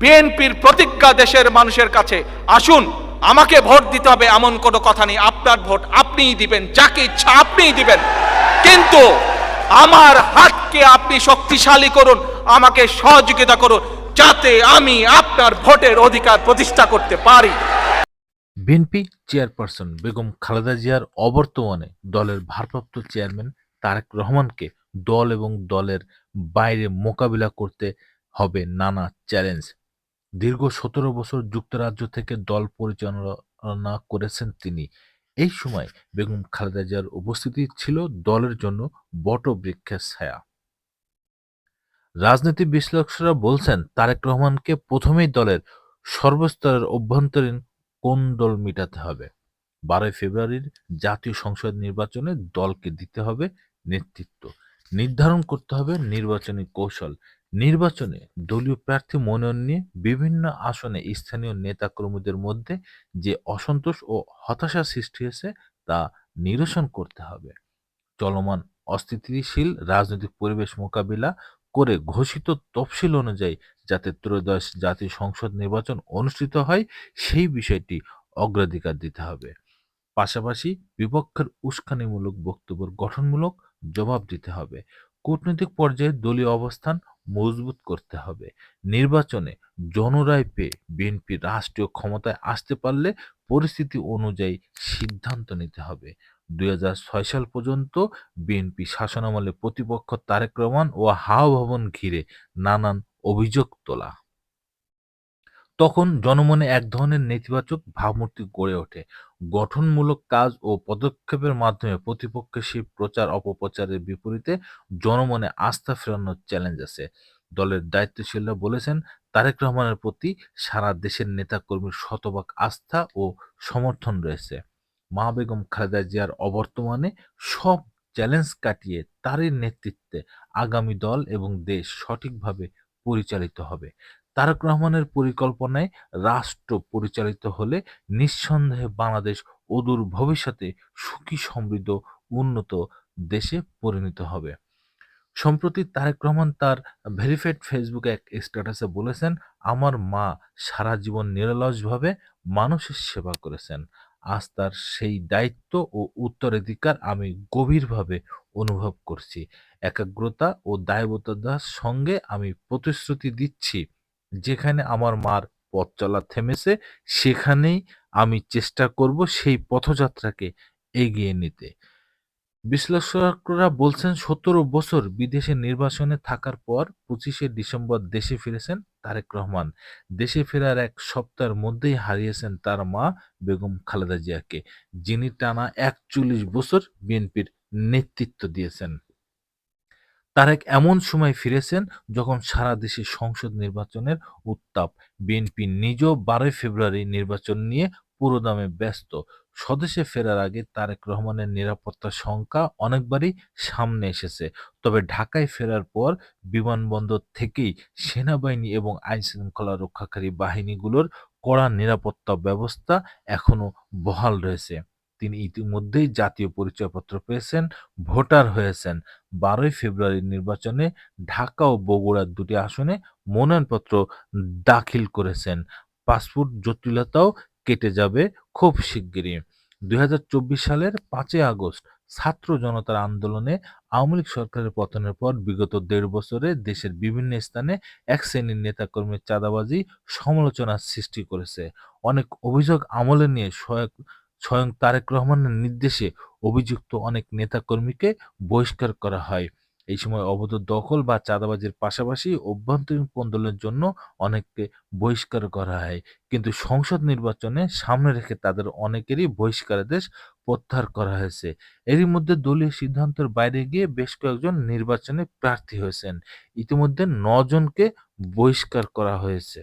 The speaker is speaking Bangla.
বিএনপির প্রতিজ্ঞা দেশের মানুষের কাছে, আসুন, আমাকে ভোট দিতে হবে এমন কোনো কথা নেই, আপনার ভোট আপনিই দিবেন, যাকে ইচ্ছা আপনিই দিবেন। কিন্তু আমার হাতকে আপনি শক্তিশালী করুন, আমাকে সহযোগিতা করুন, যাতে আমি আপনার ভোটের অধিকার প্রতিষ্ঠা করতে পারি। বিএনপি চেয়ারপারসন বেগম খালেদা জিয়ার অবর্তমানে দলের ভারপ্রাপ্ত চেয়ারম্যান তারেক রহমানকে দল এবং দলের বাইরে মোকাবিলা করতে হবে নানা চ্যালেঞ্জ। দীর্ঘ সতেরো বছর যুক্তরাজ্য থেকে দল পরিচালনা করেছেন তিনি। এই সময় বেগম খালেদা জিয়ার উপস্থিতি ছিল দলের জন্য বটবৃক্ষের ছায়া। রাজনীতি বিশ্লেষকরা বলছেন, তারেক রহমানকে প্রথমেই দলের সর্বস্তরের অভ্যন্তরীণ কোন দল মিটাতে হবে? বারোই ফেব্রুয়ারির জাতীয় সংসদ নির্বাচনে দলকে দিতে হবে নেতৃত্ব। নির্ধারণ করতে হবে নির্বাচনী কৌশল। নির্বাচনে দলীয় প্রার্থী মনোনয়ন নিয়ে বিভিন্ন আসনে স্থানীয় নেতাকর্মীদের মধ্যে যে অসন্তোষ ও হতাশা সৃষ্টি হয়েছে তা নিরসন করতে হবে। চলমান অস্থিতিশীল রাজনৈতিক পরিবেশ মোকাবিলা করে ঘোষিত তফসিল অনুযায়ী যাতে ত্রয়োদশ জাতীয় সংসদ নির্বাচন অনুষ্ঠিত হয়, সেই বিষয়টি অগ্রাধিকার দিতে হবে। পাশাপাশি বিপক্ষের উস্কানিমূলক বক্তব্যের গঠনমূলক জবাব দিতে হবে। কূটনৈতিক পর্যায়ে দলীয় অবস্থান মজবুত করতে হবে। নির্বাচনে জনরায় পেয়ে বিএনপি রাষ্ট্রীয় ক্ষমতায় আসতে পারলে পরিস্থিতি অনুযায়ী সিদ্ধান্ত নিতে হবে। দুই হাজার ছয় সাল পর্যন্ত বিএনপি শাসনামলে প্রতিপক্ষ তারেক রহমান ও হাওয়া ভবন ঘিরে নানান অভিযোগ তোলা। তখন জনমনে এক ধরনের নেতিবাচক ভাবমূর্তি গড়ে ওঠে। গঠনমূলক কাজ ও পদক্ষেপের মাধ্যমে প্রতিপক্ষের সেই প্রচার অপপ্রচারের বিপরীতে জনমনে আস্থা ফেরানোর চ্যালেঞ্জ আছে। দলের দায়িত্বশীলরা বলেছেন, তারেক রহমানের প্রতি সারা দেশের নেতাকর্মীর শতভাগ আস্থা ও সমর্থন রয়েছে। মা বেগম খালেদা জিয়ার অবর্তমানে সব চ্যালেঞ্জ কাটিয়ে তারই নেতৃত্বে আগামী দল এবং দেশ সঠিকভাবে পরিচালিত হবে। তারেক রহমানের পরিকল্পনায় রাষ্ট্র পরিচালিত হলে নিঃসন্দেহে বাংলাদেশ অদূর ভবিষ্যতে সুখী, সমৃদ্ধ, উন্নত দেশে পরিণত হবে। সম্প্রতি তারেক রহমান তার ভেরিফাইড ফেসবুকে এক স্ট্যাটাসে বলেছেন, আমার মা সারা জীবন নিরলসভাবে মানুষের সেবা করেছেন। আজ তার সেই দায়িত্ব ও উত্তরাধিকার আমি গভীরভাবে অনুভব করছি। একাগ্রতা ও দায়বদ্ধতার সঙ্গে আমি প্রতিশ্রুতি দিচ্ছি। যেখানে আমার মার পথ চলা থেমেছে, সেখানেই আমি চেষ্টা করব সেই পথযাত্রাকে এগিয়ে নিতে। বিশ্লেষকরা বলছেন, সতেরো বছর বিদেশে নির্বাসনে থাকার পর পঁচিশে ডিসেম্বর দেশে ফিরেছেন তারেক রহমান। দেশে ফেরার এক সপ্তাহের মধ্যেই হারিয়েছেন তার মা বেগম খালেদা জিয়াকে। যিনি টানা একচল্লিশ বছর বিএনপির নেতৃত্ব দিয়েছেন। তারেক এমন সময় ফিরেছেন যখন সারা দেশে সংসদ নির্বাচনের উত্তাপ। বিএনপি নিজেও বারোই ফেব্রুয়ারি নির্বাচন নিয়ে পুরোদমে ব্যস্ত। স্বদেশে ফেরার আগে তারেক রহমানের নিরাপত্তার সংখ্যা অনেকবারই সামনে এসেছে। তবে ঢাকায় ফেরার পর বিমানবন্দর থেকেই সেনাবাহিনী এবং আইনশৃঙ্খলা রক্ষাকারী বাহিনীগুলোর কড়া নিরাপত্তা ব্যবস্থা এখনও বহাল রয়েছে। তিনি ইতিমধ্যেই জাতীয় পরিচয়পত্র পেয়েছেন, ভোটার হয়েছেন। বারোই ফেব্রুয়ারি নির্বাচনে ঢাকা ও বগুড়ার দুটি আসনে মনোনয়নপত্র দাখিল করেছেন। পাসপোর্ট জটিলতাও কেটে যাবে খুব শিগগিরই। দুই হাজার চব্বিশ সালের পাঁচই আগস্ট ছাত্র জনতার আন্দোলনে আওয়ামী লীগ সরকারের পতনের পর বিগত দেড় বছরে দেশের বিভিন্ন স্থানে এক শ্রেণির নেতাকর্মীর চাঁদাবাজি সমালোচনার সৃষ্টি করেছে। অনেক অভিযোগ আমলে নিয়ে সহায়ক স্বয়ং তারেক রহমানের নির্দেশে অভিযুক্ত অনেক নেতাকর্মীকে বহিষ্কার করা হয়। এই সময় অবৈধ দখল বা চাঁদাবাজির পাশাপাশি অভ্যন্তরীণ কোন্দলের জন্য অনেককে বহিষ্কার করা হয়। কিন্তু সংসদ নির্বাচনে সামনে রেখে তাদের অনেকেরই বহিষ্কারাদেশ প্রত্যাহার করা হয়েছে। এরই মধ্যে দলীয় সিদ্ধান্তের বাইরে গিয়ে বেশ কয়েকজন নির্বাচনে প্রার্থী হয়েছেন। ইতিমধ্যে নজনকে বহিষ্কার করা হয়েছে।